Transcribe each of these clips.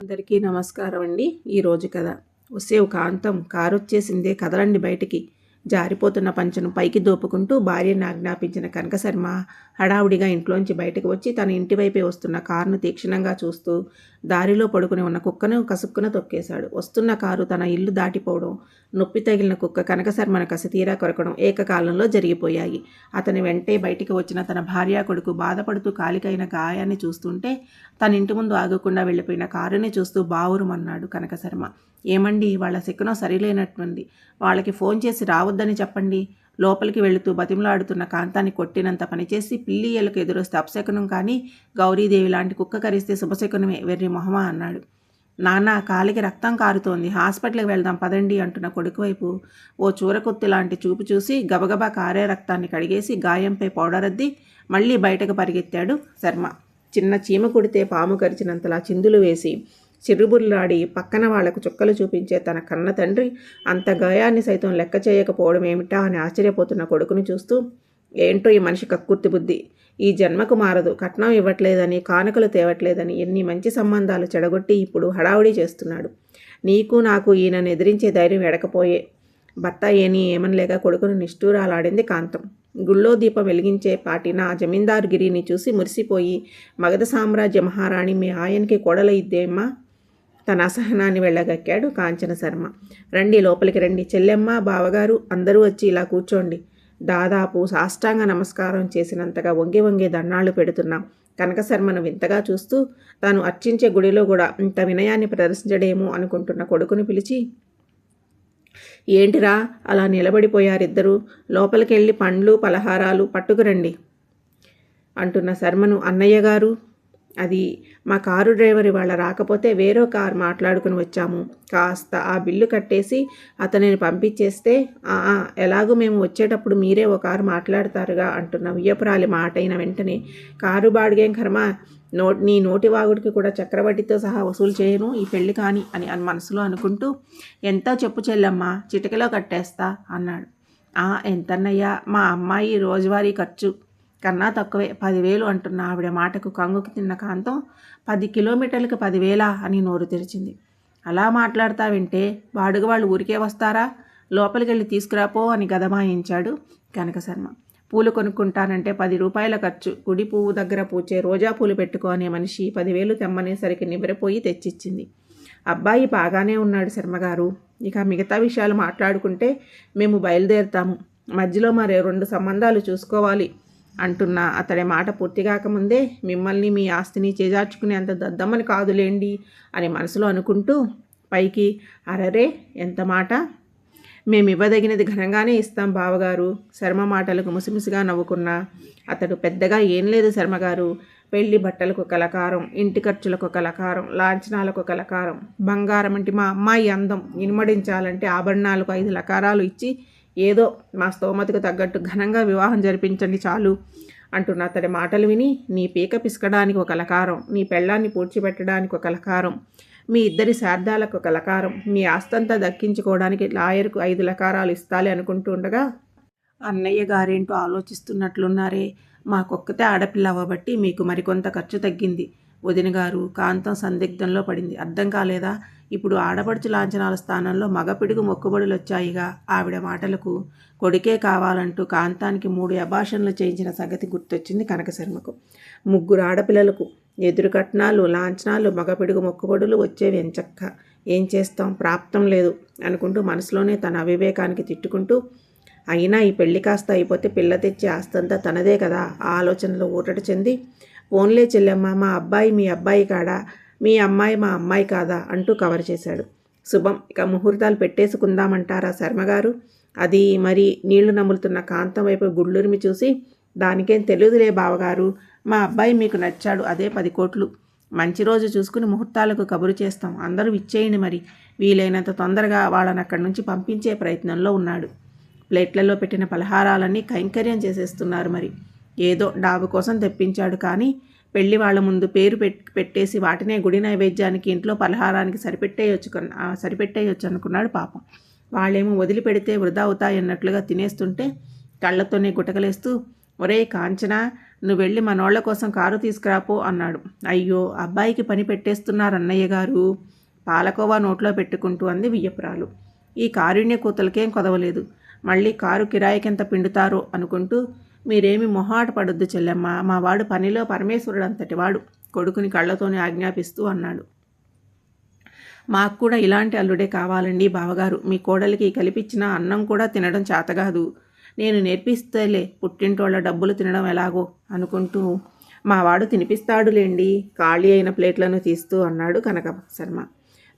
అందరికీ నమస్కారం అండి. ఈరోజు కథ. వస్తే ఒక కాంతం కారు వచ్చేసిందే కదలండి బయటికి. జారిపోతున్న పంచను పైకి దోపుకుంటూ భార్యను ఆజ్ఞాపించిన కనకశర్మ హడావుడిగా ఇంట్లోంచి బయటకు వచ్చి తన ఇంటి వైపే వస్తున్న కారును తీక్షణంగా చూస్తూ దారిలో పడుకుని ఉన్న కుక్కను కసుక్కున తొక్కేశాడు. వస్తున్న కారు తన ఇల్లు దాటిపోవడం నొప్పి తగిలిన కుక్క కనకశర్మను కసితీరా కొరకడం ఏకకాలంలో జరిగిపోయాయి. అతని వెంటే బయటికి వచ్చిన తన భార్య కొడుకు బాధపడుతూ కాలికైన గాయాన్ని చూస్తుంటే తన ఇంటి ముందు ఆగకుండా వెళ్ళిపోయిన కారుని చూస్తూ బావురుమన్నాడు కనకశర్మ. ఏమండి వాళ్ళ శకునం సరిలేనట్టుంది. వాళ్ళకి ఫోన్ చేసి రావద్దని చెప్పండి. లోపలికి వెళుతూ బతిమలాడుతున్న కాంతాన్ని కొట్టినంత పనిచేసి పిల్లి ఎలుక ఎదురొస్తే అపశకునం కానీ గౌరీదేవి లాంటి కుక్క కరిస్తే శుభశకునమే వెర్రి మొహమా అన్నాడు. నాన్న కాలికి రక్తం కారుతోంది. హాస్పిటల్కి వెళ్దాం పదండి అంటున్న కొడుకు వైపు. ఓ చూరకొత్తి లాంటి చూపు చూసి గబగబా కారే రక్తాన్ని కడిగేసి గాయంపై పౌడర్ అద్ది మళ్ళీ బయటకు పరిగెత్తాడు శర్మ. చిన్న చీమ కుడితే పాము కరిచినంతలా చిందులు వేసి చిరుబుర్లాడి పక్కన వాళ్ళకు చుక్కలు చూపించే తన కన్న తండ్రి అంత గాయాన్ని సైతం లెక్క చేయకపోవడం ఏమిటా అని ఆశ్చర్యపోతున్న కొడుకుని చూస్తూ ఏంటో ఈ మనిషి కక్కుర్తి బుద్ధి. ఈ జన్మకు మారదు. కట్నం ఇవ్వట్లేదని కానుకలు తేవట్లేదని ఎన్ని మంచి సంబంధాలు చెడగొట్టి ఇప్పుడు హడావుడి చేస్తున్నాడు. నీకు నాకు ఈయనను ఎదిరించే ధైర్యం ఎడకపోయే. భర్త ఏని ఏమనలేక కొడుకును నిష్ఠూరాలాడింది కాంతం. గుళ్ళో దీపం వెలిగించే పాటిన ఆ జమీందారు గిరిని చూసి మురిసిపోయి మగధ సామ్రాజ్య మహారాణి మీ ఆయనకి కొడలయిద్దేమ్మా తన అసహనాన్ని వెళ్ళగక్కాడు కాంచన శర్మ. రండి లోపలికి రండి. చెల్లెమ్మ బావగారు అందరూ వచ్చి ఇలా కూర్చోండి. దాదాపు సాష్టాంగ నమస్కారం చేసినంతగా వంగి వంగి దండాలు పెడుతున్నాం. కనకశర్మను వింతగా చూస్తూ తాను అర్చించే గుడిలో కూడా ఇంత వినయాన్ని ప్రదర్శించడేమో అనుకుంటున్న కొడుకుని పిలిచి ఏంటిరా అలా నిలబడిపోయారిద్దరూ? లోపలికెళ్ళి పండ్లు పలహారాలు పట్టుకురండి అంటున్న శర్మను అన్నయ్య గారు అది మా కారు డ్రైవర్ ఇవాళ రాకపోతే వేరే కారు మాట్లాడుకుని వచ్చాము. కాస్త ఆ బిల్లు కట్టేసి అతనిని పంపించేస్తే ఎలాగూ మేము వచ్చేటప్పుడు మీరే ఒక కారు మాట్లాడతారుగా అంటున్న వియ్యపురాలి మాట అయిన వెంటనే కారు బాడిగేం కర్మ? నో నీ నోటి వాగుడికి కూడా చక్రవడ్డీతో సహా వసూలు చేయను ఈ పెళ్ళి కాని అని అని మనసులో అనుకుంటూ ఎంతో చెప్పు చెల్లమ్మా చిటికలో కట్టేస్తా అన్నాడు. ఎంతన్నయ్యా మా అమ్మాయి రోజువారీ ఖర్చు కన్నా తక్కువే. పదివేలు అంటున్న ఆవిడ మాటకు కంగుకి తిన్న కాంతం పది కిలోమీటర్లకు పదివేలా అని నోరు తెరిచింది. అలా మాట్లాడతా వింటే వాడుగ వాళ్ళు ఊరికే వస్తారా? లోపలికెళ్ళి తీసుకురాపో అని గదమాయించాడు కనకశర్మ పూలు కొనుక్కుంటానంటే పది రూపాయల ఖర్చు. గుడి పువ్వు దగ్గర పూచే రోజా పూలు పెట్టుకోనే మనిషి పదివేలు తెమ్మనేసరికి నివ్వెరపోయి తెచ్చిచ్చింది. అబ్బాయి బాగానే ఉన్నాడు శర్మగారు. ఇక మిగతా విషయాలు మాట్లాడుకుంటే మేము బయలుదేరుతాము. మధ్యలో మరి రెండు సంబంధాలు చూసుకోవాలి. అంటున్న. అతడి మాట పూర్తిగాకముందే మిమ్మల్ని మీ ఆస్తిని చేజార్చుకునే అంత దద్దమ్మని కాదులేండి అని మనసులో అనుకుంటూ పైకి అరరే ఎంత మాట? మేము ఇవ్వదగినది ఘనంగానే ఇస్తాం బావగారు శర్మ మాటలకు ముసిముసిగా నవ్వుకున్న. అతడు పెద్దగా ఏం లేదు శర్మగారు. పెళ్ళి బట్టలకు కలకారం ఇంటి ఖర్చులకు కలకారం లాంఛనాలకు కలకారం బంగారం అంటే మా అమ్మాయి అందం ఇనుమడించాలంటే ఆభరణాలకు ఐదు లకారాలు ఇచ్చి ఏదో మా స్తోమతకు తగ్గట్టు ఘనంగా వివాహం జరిపించండి చాలు అంటున్న అతడి మాటలు విని నీ పీక పిసకడానికి ఒక కలకారం నీ పెళ్ళాన్ని పూడ్చిపెట్టడానికి ఒక కలకారం మీ ఇద్దరి శార్థాలకు ఒక లకారం మీ ఆస్తంతా దక్కించుకోవడానికి లాయర్కు ఐదు లకారాలు ఇస్తాలి అనుకుంటుండగా అన్నయ్య గారేంటో ఆలోచిస్తున్నట్లున్నారే మాకొక్కతే ఆడపిల్ల అవ్వబట్టి మీకు మరికొంత ఖర్చు తగ్గింది. వదిన గారు కాంతం సందిగ్ధంలో పడింది. అర్థం కాలేదా? ఇప్పుడు ఆడపడుచు లాంఛనాల స్థానంలో మగపిడుగు మొక్కుబడులు వచ్చాయిగా ఆవిడ మాటలకు కొడుకే కావాలంటూ కాంతానికి మూడు అభాషణలు చేయించిన సంగతి గుర్తొచ్చింది కనకశర్మకు. ముగ్గురు ఆడపిల్లలకు ఎదురు కట్నాలు లాంఛనాలు మగపిడుగు మొక్కుబడులు వచ్చేవి ఎంచక్క. ఏం చేస్తాం? ప్రాప్తం లేదు అనుకుంటూ మనసులోనే తన అవివేకానికి తిట్టుకుంటూ అయినా ఈ పెళ్ళి కాస్త అయిపోతే పిల్ల తెచ్చి ఆస్తంతా తనదే కదా? ఆ ఆలోచనలో ఊరట చెంది ఓన్లే చెల్లెమ్మ మా అబ్బాయి మీ అబ్బాయి కాడా? మీ అమ్మాయి మా అమ్మాయి కాదా? అంటూ కవర్ చేశాడు. శుభం ఇక ముహూర్తాలు పెట్టేసుకుందామంటారా శర్మగారు? అది మరి నీళ్ళు నములుతున్న కాంతం వైపు గుళ్ళురిమి చూసి దానికేం తెలియదులే బావగారు. మా అబ్బాయి మీకు నచ్చాడు అదే పది కోట్లు. మంచి రోజు చూసుకుని ముహూర్తాలకు కబురు చేస్తాం. అందరూ ఇచ్చేయండి మరి. వీలైనంత తొందరగా వాళ్ళని అక్కడి నుంచి పంపించే ప్రయత్నంలో ఉన్నాడు. ప్లేట్లలో పెట్టిన పలహారాలన్నీ కైంకర్యం చేసేస్తున్నారు మరి. ఏదో డాబు కోసం తెప్పించాడు కానీ పెళ్ళి వాళ్ళ ముందు పేరు పెట్టేసి వాటినే గుడి నైవేద్యానికి ఇంట్లో పలహారానికి సరిపెట్టేయొచ్చు సరిపెట్టేయొచ్చు అనుకున్నాడు పాపం. వాళ్ళేమో వదిలిపెడితే వృధా అవుతాయన్నట్లుగా తినేస్తుంటే కళ్ళతోనే గుటకలేస్తూ ఒరేయ్ కాంచన నువ్వు వెళ్ళి మనోళ్ళ కోసం కారు తీసుకురాపో అన్నాడు. అయ్యో అబ్బాయికి పని పెట్టేస్తున్నారు అన్నయ్య గారు. పాలకోవా నోట్లో పెట్టుకుంటూ అంది వియ్యపురాలు. ఈ కారుణ్య కూతలకేం కొదవలేదు. మళ్ళీ కారు కిరాయికెంత పిండుతారో అనుకుంటూ మీరేమి మొహాట పడొద్దు చెల్లెమ్మ. మా వాడు పనిలో పరమేశ్వరుడు అంతటి వాడు. కొడుకుని కళ్ళతోనే ఆజ్ఞాపిస్తూ అన్నాడు. మాకు కూడా ఇలాంటి అల్లుడే కావాలండి బావగారు. మీ కోడలికి కలిపిచ్చిన అన్నం కూడా తినడం చేతగాదు. నేను నేర్పిస్తేలే పుట్టింటోళ్ళ డబ్బులు తినడం ఎలాగో అనుకుంటూ మా వాడు తినిపిస్తాడులేండి. ఖాళీ అయిన ప్లేట్లను తీస్తూ అన్నాడు కనక శర్మ.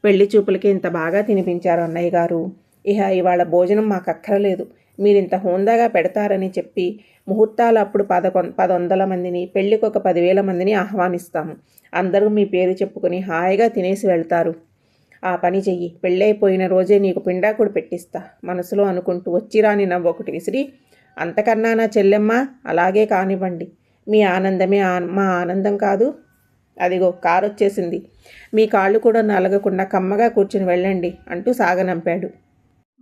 పెళ్ళి చూపులకి ఇంత బాగా తినిపించారు అన్నయ్య గారు. ఇహ ఇవాళ భోజనం మాకు అక్కరలేదు. మీరింత హోందాగా పెడతారని చెప్పి ముహూర్తాలు అప్పుడు పదకొ పదొందల మందిని పెళ్ళికి ఒక పదివేల మందిని ఆహ్వానిస్తాము. అందరూ మీ పేరు చెప్పుకొని హాయిగా తినేసి వెళ్తారు. ఆ పని చెయ్యి. పెళ్ళైపోయిన రోజే నీకు పిండాకుడు పెట్టిస్తా. మనసులో అనుకుంటూ వచ్చిరాని నవ్వు ఒకటి విసిరి అంతకన్నా నా చెల్లెమ్మ అలాగే కానివ్వండి. మీ ఆనందమే మా ఆనందం కాదు. అదిగో కారు వచ్చేసింది మీ కాళ్ళు కూడా నలగకుండా కమ్మగా కూర్చుని వెళ్ళండి అంటూ సాగనంపాడు.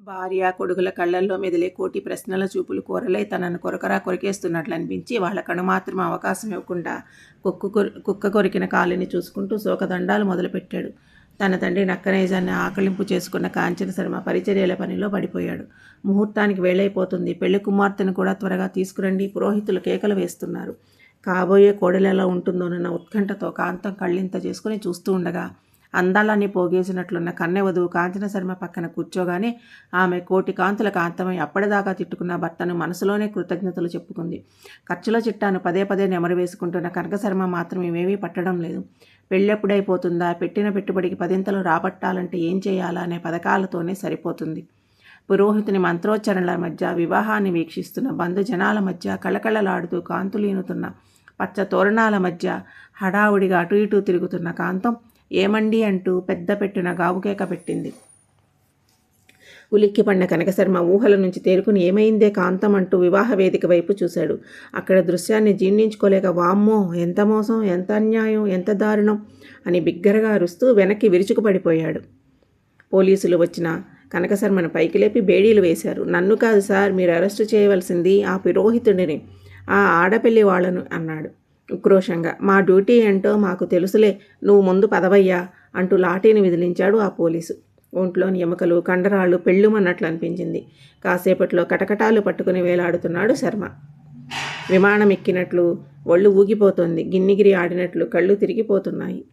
భార్య కొడుకుల కళ్ళల్లో మెదిలే కోటి ప్రశ్నల చూపులు కూరలై తనను కొరకరా కొరికేస్తున్నట్లు అనిపించి వాళ్ళ కను మాత్రం అవకాశం ఇవ్వకుండా కుక్క కుక్క కొరికిన కాలిని చూసుకుంటూ శోకదండాలు మొదలుపెట్టాడు. తన తండ్రి నక్కనైజాన్ని ఆకలింపు చేసుకున్న కాంచన శర్మ పరిచర్యల పనిలో పడిపోయాడు. ముహూర్తానికి వేళైపోతుంది పెళ్ళి కుమార్తెను కూడా త్వరగా తీసుకురండి. పురోహితులు కేకలు వేస్తున్నారు. కాబోయే కోడలు ఎలా ఉంటుందోనన్న ఉత్కంఠతో కాంతం కళ్ళింత చేసుకుని చూస్తూ ఉండగా అందాలన్నీ పోగేసినట్లున్న కన్నె వధువు కాంచన శర్మ పక్కన కూర్చోగానే ఆమె కోటి కాంతుల కాంతమై అప్పటిదాకా తిట్టుకున్న భర్తను మనసులోనే కృతజ్ఞతలు చెప్పుకుంది. ఖర్చుల చిట్టాను పదే పదే నెమరు వేసుకుంటున్న కనకశర్మ మాత్రం ఏమేమీ పట్టడం లేదు. పెళ్ళెప్పుడైపోతుందా? పెట్టిన పెట్టుబడికి పదింతలు రాబట్టాలంటే ఏం చేయాలా అనే పథకాలతోనే సరిపోతుంది. పురోహితుని మంత్రోచ్చరణల మధ్య వివాహాన్ని వీక్షిస్తున్న బంధుజనాల మధ్య కళకళలాడుతూ కాంతులీనుతున్న పచ్చ తోరణాల మధ్య హడావుడిగా అటు ఇటు తిరుగుతున్న కాంతం ఏమండి అంటూ పెద్ద పెట్టిన గావుకేక పెట్టింది. ఉలిక్కిపడిన కనకశర్మ ఊహల నుంచి తేరుకుని ఏమైందే కాంతం అంటూ వివాహ వేదిక వైపు చూశాడు. అక్కడ దృశ్యాన్ని జీర్ణించుకోలేక వామ్మో ఎంత మోసం ఎంత అన్యాయం ఎంత దారుణం అని బిగ్గరగా అరుస్తూ వెనక్కి విరుచుకుపడిపోయాడు పోలీసులు వచ్చిన కనకశర్మను పైకి లేపి బేడీలు వేశారు. నన్ను కాదు సార్ మీరు అరెస్టు చేయవలసింది ఆ పురోహితుడిని ఆ ఆడపిల్లి వాళ్ళను అన్నాడు. ఉక్రోషంగా మా డ్యూటీ ఏంటో మాకు తెలుసులే నువ్వు ముందు పదవయ్యా అంటూ లాఠీని విదిలించాడు ఆ పోలీసు. ఒంట్లోని ఎముకలు కండరాళ్ళు పెళ్ళుమన్నట్లు అనిపించింది. కాసేపట్లో కటకటాలు పట్టుకుని వేలాడుతున్నాడు శర్మ. విమానం ఎక్కినట్లు ఒళ్ళు ఊగిపోతుంది. గిన్నిగిరి ఆడినట్లు కళ్ళు తిరిగిపోతున్నాయి.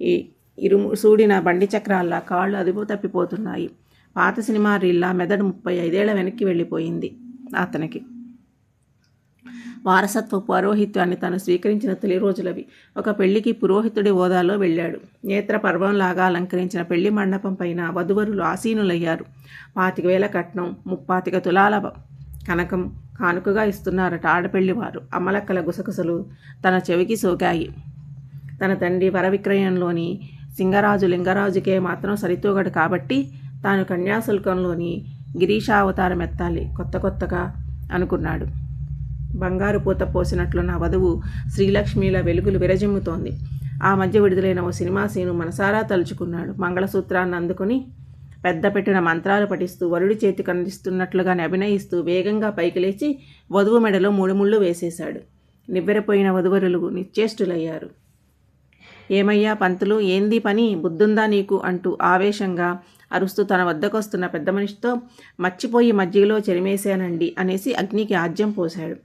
ఈ ఇరుము సూడిన బండి చక్రాల్లా కాళ్ళు అదుపు తప్పిపోతున్నాయి. పాత సినిమా రీల్లా మెదడు ముప్పై ఐదేళ్ళ వెనక్కి వెళ్ళిపోయింది అతనికి. వారసత్వ పౌరోహిత్యాన్ని తను స్వీకరించిన తొలి రోజులవి. ఒక పెళ్ళికి పురోహితుడి హోదాలో వెళ్ళాడు. నేత్ర పర్వంలాగా అలంకరించిన పెళ్ళి మండపం పైన వధువరులు ఆసీనులయ్యారు. పాతిక వేల కట్నం ముప్పాతిక తులాల కనకం కానుకగా ఇస్తున్నారట ఆడపెళ్ళివారు. అమలక్కల గుసగుసలు తన చెవికి సోకాయి. తన తండ్రి వరవిక్రయంలోని సింగరాజు లింగరాజుకే మాత్రం సరితూగడు కాబట్టి తాను కన్యాశుల్కంలోని గిరీషావతారం ఎత్తాలి కొత్త కొత్తగా అనుకున్నాడు. బంగారు పూత పోసినట్లున్న వధువు శ్రీలక్ష్మిల వెలుగులు విరజిమ్ముతోంది. ఆ మధ్య విడుదలైన ఓ సినిమా సీను మనసారా తలుచుకున్నాడు. మంగళసూత్రాన్ని అందుకుని పెద్ద పెట్టిన మంత్రాలు పఠిస్తూ వరుడి చేతి కందిస్తున్నట్లుగానే అభినయిస్తూ వేగంగా పైకి లేచి వధువు మెడలో మూడు ముళ్ళు వేసేశాడు. నివ్వెరపోయిన వధువరులు నిశ్చేష్టులయ్యారు. ఏమయ్యా పంతులు ఏంది పని? బుద్ధుందా నీకు? అంటూ ఆవేశంగా అరుస్తూ తన వద్దకొస్తున్న పెద్ద మనిషితో మర్చిపోయి మజ్జిగలో చెరిమేశానండి అనేసి అగ్నికి ఆజ్యం పోశాడు.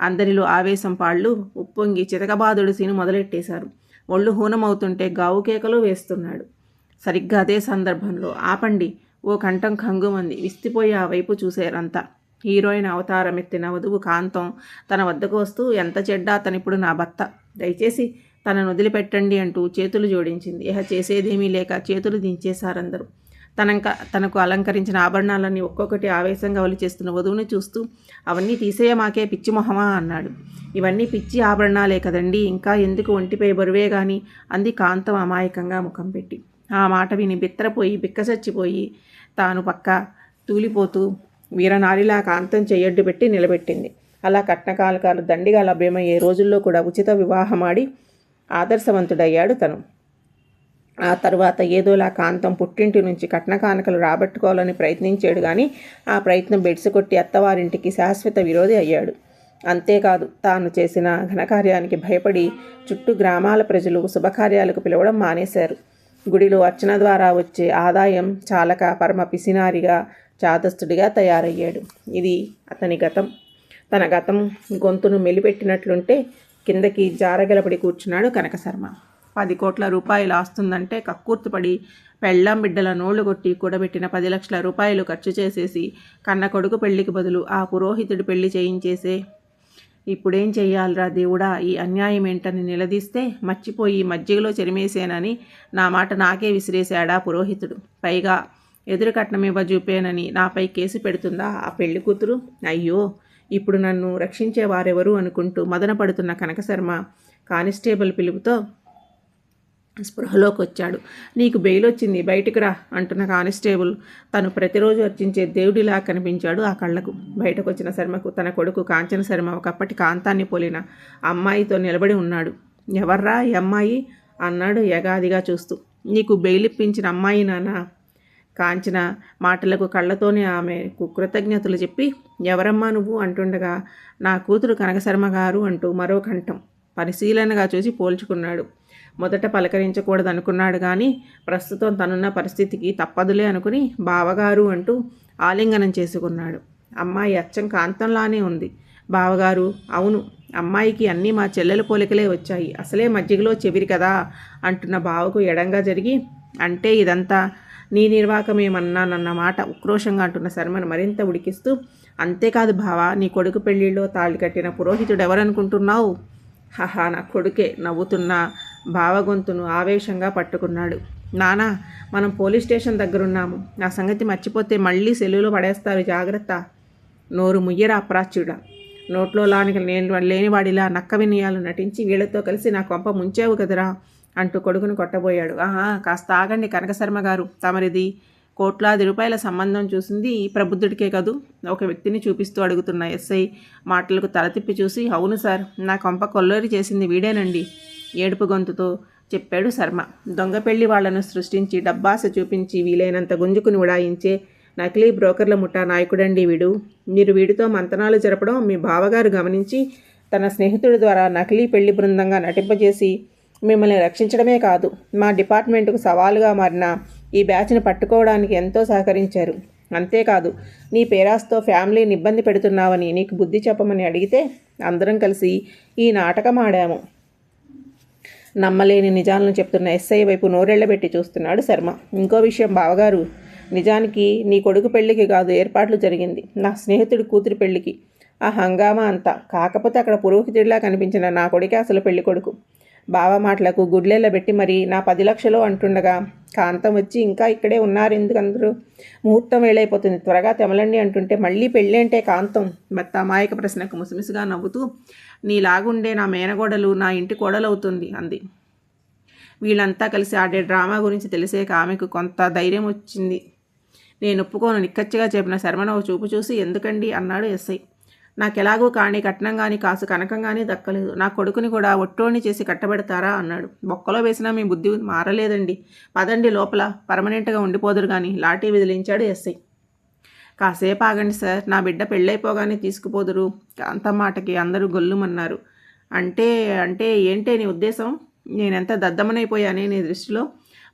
అందరిలో ఆవేశం పాళ్ళు ఉప్పొంగి చితకబాదుడు సీను మొదలెట్టేశారు. ఒళ్ళు హూనమవుతుంటే గావు కేకలు వేస్తున్నాడు. సరిగ్గా అదే సందర్భంలో ఆపండి ఓ కంఠం కంగుమంది విస్తిపోయి ఆ వైపు చూశారంతా హీరోయిన్ అవతారం ఎత్తిన వధువు కాంతం తన వద్దకు వస్తూ ఎంత చెడ్డా అతనిప్పుడు నా భర్త. దయచేసి తనను వదిలిపెట్టండి అంటూ చేతులు జోడించింది. ఇహ చేసేదేమీ లేక చేతులు దించేశారందరూ. తనంక తనకు అలంకరించిన ఆభరణాలన్నీ ఒక్కొక్కటి ఆవేశంగా చేస్తున్న వధువును చూస్తూ అవన్నీ తీసేయ మాకే పిచ్చి మొహమా అన్నాడు. ఇవన్నీ పిచ్చి ఆభరణాలే కదండి ఇంకా ఎందుకు ఒంటిపై బరువే గాని? అంది కాంతం అమాయకంగా ముఖం పెట్టి. ఆ మాట విని బిత్తరపోయి బిక్కసచ్చిపోయి తాను పక్క తూలిపోతూ వీరనారిలా కాంతం చెయ్యడ్డు పెట్టి నిలబెట్టింది. అలా కట్నకాలకాలు దండిగా లభ్యమయ్యే రోజుల్లో కూడా ఉచిత వివాహమాడి ఆదర్శవంతుడయ్యాడు తను. ఆ తర్వాత ఏదోలా కాంతం పుట్టింటి నుంచి కట్న కానుకలు రాబట్టుకోవాలని ప్రయత్నించాడు కానీ ఆ ప్రయత్నం బెడ్స్ కొట్టి అత్తవారింటికి శాశ్వత విరోధి అయ్యాడు. అంతేకాదు తాను చేసిన ఘనకార్యానికి భయపడి చుట్టూ గ్రామాల ప్రజలు శుభకార్యాలకు పిలవడం మానేశారు. గుడిలో అర్చన ద్వారా వచ్చే ఆదాయం చాలక పరమ పిసినారిగా చాదస్తుడిగా తయారయ్యాడు. ఇది అతని గతం. తన గతం గొంతును మెలిపెట్టినట్లుంటే కిందకి జారగలపడి కూర్చున్నాడు కనకశర్మ. పది కోట్ల రూపాయలు ఆస్తుందంటే కక్కుర్తిపడి పెళ్ళాం బిడ్డల నోళ్ళు కొట్టి కూడబెట్టిన పది లక్షల రూపాయలు ఖర్చు చేసేసి కన్న కొడుకు పెళ్ళికి బదులు ఆ పురోహితుడు పెళ్ళి చేయించేసే. ఇప్పుడేం చెయ్యాలిరా దేవుడా? ఈ అన్యాయం ఏంటని నిలదీస్తే మర్చిపోయి మజ్జిగలో చెరిమేసేనని నా మాట నాకే విసిరేశాడా పురోహితుడు. పైగా ఎదురు కట్నమివ్వ చూపేనని నాపై కేసు పెడుతుందా ఆ పెళ్ళి కూతురు? అయ్యో! ఇప్పుడు నన్ను రక్షించేవారెవరు అనుకుంటూ మదన పడుతున్న కనకశర్మ కానిస్టేబుల్ పిలుపుతో స్పృహలోకి వచ్చాడు నీకు బెయిల్ వచ్చింది బయటికి రా అంటున్న కానిస్టేబుల్. తను ప్రతిరోజు అర్చించే దేవుడిలా కనిపించాడు ఆ కళ్ళకు. బయటకు వచ్చిన శర్మకు తన కొడుకు కాంచన శర్మ ఒకప్పటి కాంతాన్ని పోలిన అమ్మాయితో నిలబడి ఉన్నాడు. ఎవర్రా ఈ అమ్మాయి? అన్నాడు యగాదిగా చూస్తూ. నీకు బెయిల్ ఇప్పించిన అమ్మాయి నాన్న కాంచిన మాటలకు కళ్ళతోనే ఆమెకు కృతజ్ఞతలు చెప్పి ఎవరమ్మా నువ్వు అంటుండగా నా కూతురు కనకశర్మ గారు అంటూ మరో కంఠం పరిశీలనగా చూసి పోల్చుకున్నాడు. మొదట పలకరించకూడదు అనుకున్నాడు కానీ ప్రస్తుతం తనున్న పరిస్థితికి తప్పదులే అనుకుని బావగారు అంటూ ఆలింగనం చేసుకున్నాడు. అమ్మాయి అచ్చం కాంతంలానే ఉంది. బావగారు అవును అమ్మాయికి అన్నీ మా చెల్లెల పోలికలే వచ్చాయి. అసలే మజ్జిగలో చెవిరి కదా అంటున్న బావకు ఎడంగా జరిగి అంటే ఇదంతా నీ నిర్వాకమేమన్నానన్న మాట ఉక్రోషంగా అంటున్న శర్మను మరింత ఉడికిస్తూ అంతేకాదు బావ నీ కొడుకు పెళ్ళిలో తాళి కట్టిన పురోహితుడు ఎవరనుకుంటున్నావు హహా నా కొడుకే నవ్వుతున్న బావగొంతును ఆవేశంగా పట్టుకున్నాడు. నానా మనం పోలీస్ స్టేషన్ దగ్గరున్నాము. నా సంగతి మర్చిపోతే మళ్ళీ సెల్లులో పడేస్తారు. జాగ్రత్త నోరు ముయ్యరా అప్రాచ్యుడా. నోట్లో లానికి నేను లేనివాడిలా నక్క వినయాలు నటించి వీళ్ళతో కలిసి నా కొంప ముంచావు కదరా అంటూ కొడుకును కొట్టబోయాడు. ఆహా కాస్త ఆగండి కనకశర్మ గారు. తమరిది కోట్లాది రూపాయల సంబంధం చూసింది ఈ ప్రబుద్ధుడికే కదూ ఒక వ్యక్తిని చూపిస్తూ అడుగుతున్న ఎస్ఐ మాటలకు తల తిప్పి చూసి అవును సార్ నా కొంప కొల్లోరి చేసింది వీడేనండి. ఏడుపు గొంతుతో చెప్పాడు శర్మ. దొంగ పెళ్ళి వాళ్ళను సృష్టించి డబ్బాస చూపించి వీలైనంత గుంజుకుని ఉడాయించే నకిలీ బ్రోకర్ల ముఠా నాయకుడండి వీడు. మీరు వీడితో మంతనాలు జరపడం మీ బావగారు గమనించి తన స్నేహితుడి ద్వారా నకిలీ పెళ్ళి బృందంగా నటింపజేసి మిమ్మల్ని రక్షించడమే కాదు మా డిపార్ట్మెంటుకు సవాలుగా మారిన ఈ బ్యాచ్ని పట్టుకోవడానికి ఎంతో సహకరించారు. అంతేకాదు నీ పేరాస్తో ఫ్యామిలీని ఇబ్బంది పెడుతున్నావని నీకు బుద్ధి చెప్పమని అడిగితే అందరం కలిసి ఈ నాటకం ఆడాము నమ్మలేని నిజాలను చెప్తున్న ఎస్ఐ వైపు నోరెళ్ళబెట్టి చూస్తున్నాడు శర్మ. ఇంకో విషయం బావగారు నిజానికి నీ కొడుకు పెళ్ళికి కాదు ఏర్పాట్లు జరిగింది. నా స్నేహితుడి కూతురి పెళ్ళికి ఆ హంగామా అంతా. కాకపోతే అక్కడ పురోహితుడిలా కనిపించిన నా కొడుకే అసలు పెళ్ళి కొడుకు బావ మాటలకు గుడ్లెళ్ళబెట్టి మరి నా పది లక్షలు అంటుండగా కాంతం వచ్చి ఇంకా ఇక్కడే ఉన్నారు ఎందుకందరూ? ముహూర్తం వేళైపోతుంది త్వరగా తెమలండి అంటుంటే మళ్ళీ పెళ్ళేంటే కాంతం? భర్త అమాయక ప్రశ్నకు ముసిమిసిగా నవ్వుతూ నీలాగుండే నా మేనగోడలు నా ఇంటి కోడలవుతుంది అంది. వీళ్ళంతా కలిసి ఆడే డ్రామా గురించి తెలిసే ఆమెకు కొంత ధైర్యం వచ్చింది. నేను ఒప్పుకోను నిక్కచ్చిగా చెప్పిన శర్మను చూపు చూసి ఎందుకండి? అన్నాడు ఎస్ఐ. నాకెలాగూ కానీ కట్నం కానీ కాసు కనకం కానీ దక్కలేదు. నా కొడుకుని కూడా ఒట్టోని చేసి కట్టబెడతారా అన్నాడు. బొక్కలో వేసినా మీ బుద్ధి మారలేదండి. పదండి లోపల. పర్మనెంట్గా ఉండిపోదురు కానీ లాఠీ విదిలించాడు ఎస్ఐ. కాసేపు ఆగండి సార్. నా బిడ్డ పెళ్ళైపోగానే తీసుకుపోదురు. అంత మాటకి అందరూ గొల్లుమన్నారు. అంటే అంటే ఏంటే నీ ఉద్దేశం? నేనెంత దద్దమనైపోయానే నీ దృష్టిలో?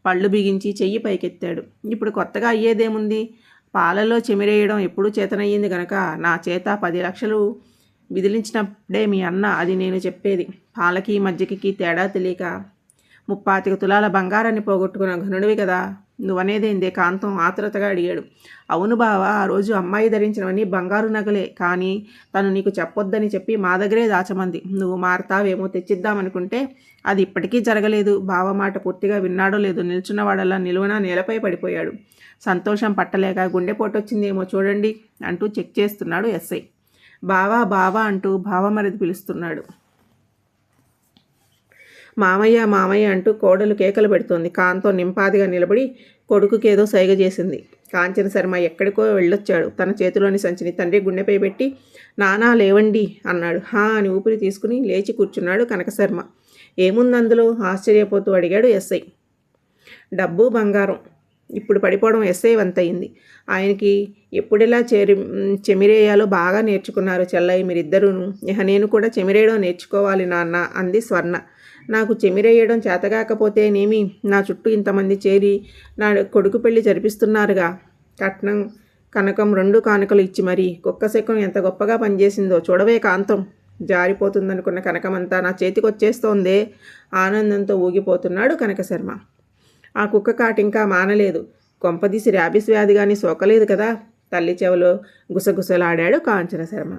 పళ్ళు బిగించి చెయ్యి పైకెత్తాడు. ఇప్పుడు కొత్తగా అయ్యేదేముంది? పాలలో చెమిరేయడం ఎప్పుడు చేతనయ్యింది గనక నా చేత పది లక్షలు విదిలించినప్పుడే మీ అన్న అది నేను చెప్పేది. పాలకి మజ్జిగకి తేడా తెలియక ముప్పాతిక తులాల బంగారాన్ని పోగొట్టుకున్న ఘనుడివి కదా. నువ్వనేదేందే? కాంతం ఆతురతగా అడిగాడు. అవును బావా ఆ రోజు అమ్మాయి ధరించినవన్నీ బంగారు నగలే. కానీ తను నీకు చెప్పొద్దని చెప్పి మా దగ్గరే దాచమంది. నువ్వు మారతావేమో తెచ్చిద్దామనుకుంటే అది ఇప్పటికీ జరగలేదు. బావ మాట పూర్తిగా విన్నాడో లేదో నిల్చున్నవాడల్లా నిలువన నేలపై పడిపోయాడు. సంతోషం పట్టలేక గుండెపోటు వచ్చిందేమో చూడండి అంటూ చెక్ చేస్తున్నాడు ఎస్ఐ. బావా బావా అంటూ బావమరిది పిలుస్తున్నాడు. మామయ్య మామయ్య అంటూ కోడలు కేకలు పెడుతోంది. కాంతో నింపాదిగా నిలబడి కొడుకుకేదో సైగ చేసింది. కాంచన శర్మ ఎక్కడికో వెళ్ళొచ్చాడు. తన చేతిలోని సంచిని తండ్రి గుండెపై పెట్టి నానా లేవండి అన్నాడు. హా అని ఊపిరి తీసుకుని లేచి కూర్చున్నాడు కనకశర్మ. ఏముంది అందులో ఆశ్చర్యపోతూ అడిగాడు ఎస్ఐ. డబ్బు బంగారం. ఇప్పుడు పడిపోవడం ఎస్ఐ వంతయింది. ఆయనకి ఎప్పుడెలా చేరి చెమిరేయాలో బాగా నేర్చుకున్నారు చెల్లయ్య మీరిద్దరూను. ఇహ నేను కూడా చెమిరేయడం నేర్చుకోవాలి నాన్న అంది స్వర్ణ. నాకు చెమిరేయడం చేతగాకపోతేనేమి నా చుట్టూ ఇంతమంది చేరి నా కొడుకు పెళ్ళి జరిపిస్తున్నారుగా. కట్నం కనకం రెండు కానుకలు ఇచ్చి మరీ కుక్క శకం ఎంత గొప్పగా పనిచేసిందో చూడవే కాంతం. జారిపోతుందనుకున్న కనకమంతా నా చేతికొచ్చేస్తోందే. ఆనందంతో ఊగిపోతున్నాడు కనకశర్మ. ఆ కుక్క కాటింకా ఇంకా మానలేదు. కొంపదీసి ర్యాబిస్ వ్యాధి కానీ సోకలేదు కదా. తల్లి చెవలో గుసగుసలాడాడు కాంచన శర్మ